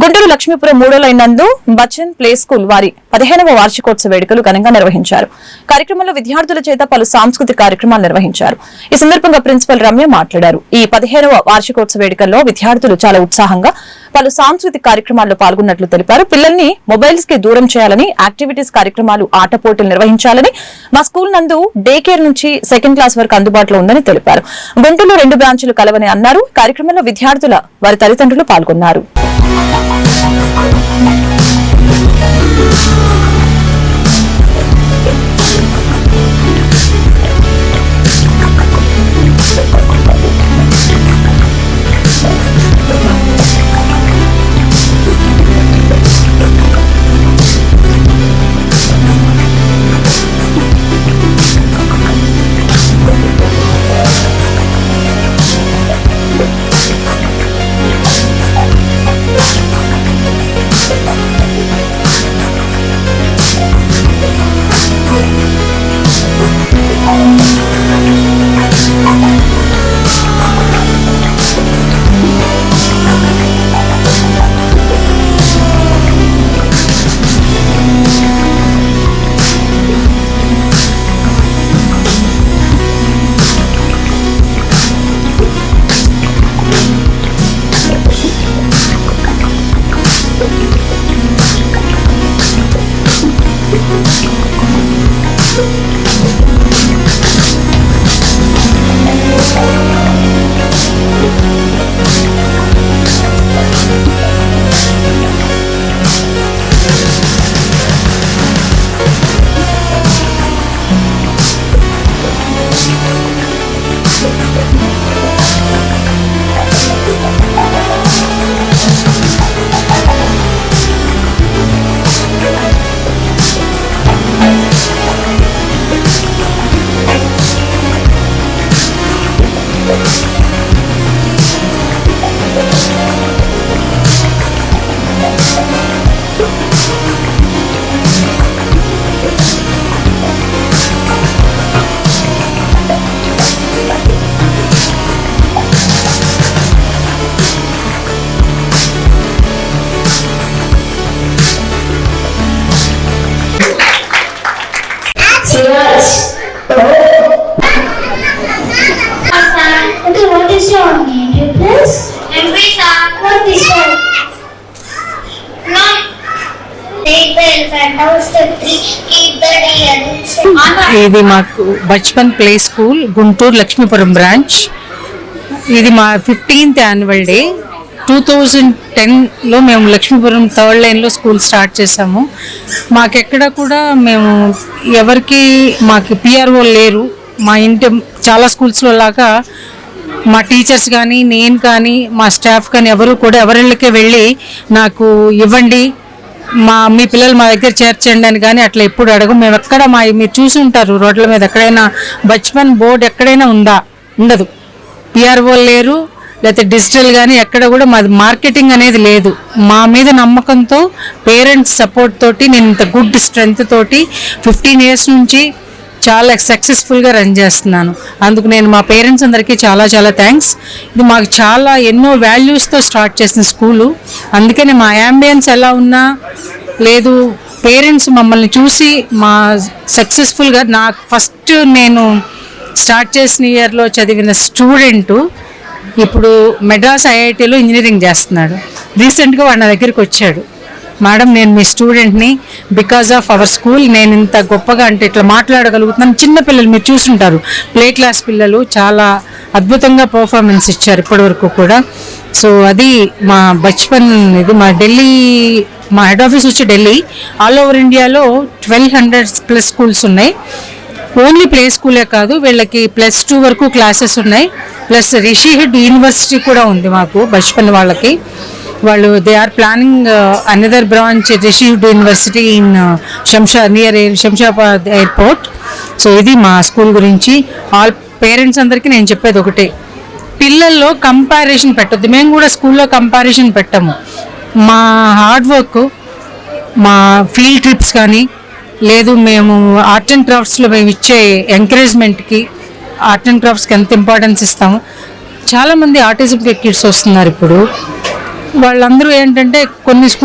గుంటూరు లక్ష్మీపురం మూడో లైన్ నందు Bachchan play school వారి పదిహేనవ వార్షికోత్సవ వేడుకలు ఘనంగా నిర్వహించారు. కార్యక్రమంలో విద్యార్థుల చేత పలు సాంస్కృతిక కార్యక్రమాలు నిర్వహించారు. ఈ సందర్భంగా ప్రిన్సిపల్ రమ్య మాట్లాడారు. ఈ పదిహేనవ వార్షికోత్సవ వేడుకల్లో విద్యార్థులు చాలా ఉత్సాహంగా పలు సాంస్కృతిక కార్యక్రమాల్లో పాల్గొన్నట్లు తెలిపారు. పిల్లల్ని మొబైల్స్కి దూరం చేయాలని యాక్టివిటీస్ కార్యక్రమాలు ఆట పోటీలు నిర్వహించాలని మా స్కూల్ నందు డే కేర్ నుంచి సెకండ్ క్లాస్ వరకు అందుబాటులో ఉందని తెలిపారు. గుంటూరులో రెండు బ్రాంచులు కలవని అన్నారు. కార్యక్రమంలో విద్యార్థుల వారి తల్లిదండ్రులు పాల్గొన్నారు. ఇది మాకు Bachpan play school Guntur Lakshmipuram branch. ఇది మా fifteenth annual day. Two thousand టెన్లో మేము లక్ష్మీపురం థర్డ్ లైన్లో స్కూల్ స్టార్ట్ చేసాము మాకెక్కడ కూడా మేము ఎవరికి మాకు పిఆర్ఓ లేరు. మా ఇంటి చాలా స్కూల్స్లో లాగా మా టీచర్స్ కానీ నేను కానీ మా స్టాఫ్ కానీ ఎవరు కూడా ఎవరిళ్ళకే వెళ్ళి నాకు ఇవ్వండి. మా మీ పిల్లలు మా దగ్గర చేర్చండి అని కానీ అట్లా ఎప్పుడు అడగం. మేము ఎక్కడ మా మీరు చూసి ఉంటారు రోడ్ల మీద ఎక్కడైనా బచ్పన్ బోర్డు ఎక్కడైనా ఉందా? ఉండదు. పిఆర్ఓ లేరు లేకపోతే డిజిటల్ కానీ ఎక్కడ కూడా మాది మార్కెటింగ్ అనేది లేదు. మా మీద నమ్మకంతో పేరెంట్స్ సపోర్ట్ తోటి నేను ఇంత గుడ్ స్ట్రెంగ్త్ తోటి ఫిఫ్టీన్ ఇయర్స్ నుంచి చాలా సక్సెస్ఫుల్గా రన్ చేస్తున్నాను. అందుకు నేను మా పేరెంట్స్ అందరికీ చాలా చాలా థ్యాంక్స్ ఇది మాకు చాలా ఎన్నో వాల్యూస్తో స్టార్ట్ చేసిన స్కూలు అందుకనే మా యాంబియన్స్ ఎలా ఉన్నా లేదు పేరెంట్స్ మమ్మల్ని చూసి మా సక్సెస్ఫుల్గా నాకు ఫస్ట్ నేను స్టార్ట్ చేసిన ఇయర్లో చదివిన స్టూడెంటు ఇప్పుడు మెడ్రాస్ ఐఐటిలో ఇంజనీరింగ్ చేస్తున్నాడు. రీసెంట్గా వాడు నా దగ్గరికి వచ్చాడు. మేడం నేను మీ స్టూడెంట్ని బికాజ్ ఆఫ్ అవర్ స్కూల్ నేను ఇంత గొప్పగా అంటే ఇట్లా మాట్లాడగలుగుతున్నాను. చిన్న పిల్లలు మీరు చూసుంటారు. ప్లే క్లాస్ పిల్లలు చాలా అద్భుతంగా పర్ఫార్మెన్స్ ఇచ్చారు ఇప్పటివరకు కూడా. సో అది మా బచ్పన్ ఇది మా ఢిల్లీ మా హెడ్ ఆఫీస్ వచ్చి ఢిల్లీ. ఆల్ ఓవర్ ఇండియాలో ట్వెల్వ్ హండ్రెడ్ ప్లస్ స్కూల్స్ ఉన్నాయి. ఓన్లీ ప్లే స్కూలే కాదు వీళ్ళకి ప్లస్ టూ వరకు క్లాసెస్ ఉన్నాయి. ప్లస్ రిషిహిడ్ యూనివర్సిటీ కూడా ఉంది మాకు బచ్పన్ వాళ్ళకి. వాళ్ళు they are planning another branch Rishihood university in శంషా near Shamshabad airport so ఇది మా స్కూల్ గురించి. ఆల్ పేరెంట్స్ అందరికీ నేను చెప్పేది ఒకటే. పిల్లల్లో కంపారిజన్ పెట్టద్దు. మేము కూడా స్కూల్లో కంపారిజన్ పెట్టము. మా హార్డ్ వర్క్ మా ఫీల్డ్ ట్రిప్స్ కానీ లేదు మేము ఆర్ట్ అండ్ క్రాఫ్ట్స్లో మేము ఇచ్చే ఎంకరేజ్మెంట్కి ఆర్ట్ అండ్ క్రాఫ్ట్స్కి ఎంత ఇంపార్టెన్స్ ఇస్తాము? చాలామంది ఆర్టిజం కిడ్స్ వస్తున్నారు ఇప్పుడు. వాళ్ళందరూ ఏంటంటే కొన్ని